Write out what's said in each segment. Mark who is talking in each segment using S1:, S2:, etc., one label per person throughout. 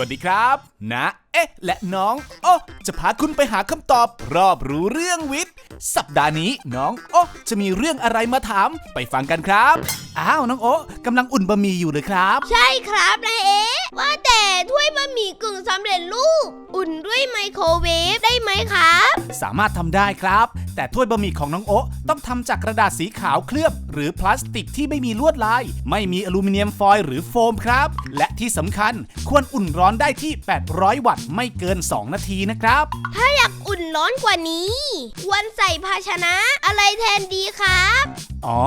S1: วัสดีครับ นะ เอ๊ะ และน้องโอ้จะพาคุณไปหาคำตอบ รอบรู้เรื่องวิทย์ สัปดาห์นี้น้องโอ้จะมีเรื่องอะไรมาถาม ไปฟังกันครับ อ้าวน้องโอ้กำลังอุ่นบะหมี่อยู่เลยครับ
S2: ใช่ครับนายเอ๊ะว่าแต่ถ้วยบะหมี่กึ่งสำเร็จรูป อุ่นด้วยไมโครเวฟได้ไหมครับ
S1: สามารถทำได้ครับ แต่ถ้วยบะหมี่ของน้องโอ๊ะต้องทำจากกระดาษสีขาวเคลือบ หรือพลาสติกที่ไม่มีลวดลาย ไม่มีอลูมิเนียมฟอยล์หรือโฟมครับ และที่สำคัญควรอุ่นร้อนได้ที่ 800 วัตต์ไม่เกิน 2 นาทีนะครับ
S2: ถ้าอยากอุ่นร้อนกว่านี้ควรใส่ภาชนะอะไรแทนดีครับ
S1: อ๋อ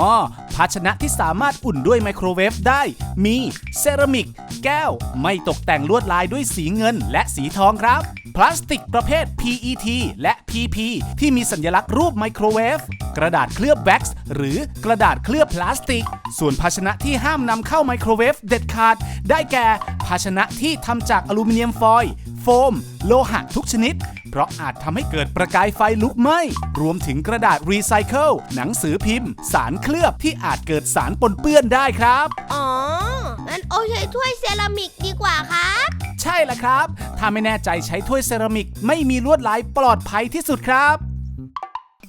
S1: ภาชนะที่สามารถอุ่นด้วยไมโครเวฟได้ มีเซรามิก แก้ว ไม่ตกแต่งลวดลายด้วยสีเงินและสีทองครับพ ลาสติกประเภท PET และ PP ที่มีสัญลักษณ์รูปไมโครเวฟ กระดาษเคลือบแว็กซ์หรือกระดาษเคลือบพลาสติก ส่วนภาชนะที่ห้ามนำเข้าไมโครเวฟเด็ดขาด ได้แก่ ภาชนะที่ทำจากอลูมิเนียมฟอยล์โฟม โลหะทุกชนิด เพราะอาจทำให้เกิดประกายไฟลุกไหม้ รวมถึงกระดาษรีไซเคิลหนังสือพิมพ์ สารเคลือบที่อาจเกิดสารปนเปื้อนได้ครับ
S2: อ๋องั้นโอใช้ถ้วยเซรามิกดีกว่าครับ
S1: ใช่แล้วครับ ถ้าไม่แน่ใจใช้ถ้วยเซรามิกไม่มีลวดลายปลอดภัยที่สุดครับ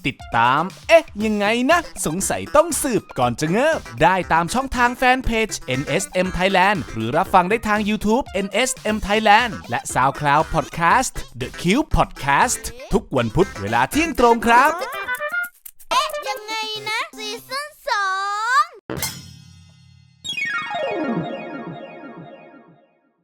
S1: ติดตาม เอ๊ะ ยังไงนะ สงสัยต้องสืบก่อนจะเงิบ ได้ตามช่องทางแฟนเพจ NSM Thailand หรือรับฟังได้ทาง YouTube NSM Thailand และ SoundCloud Podcast The Cube Podcast ทุกวันพุธเวลาเที่ยงตรงครับ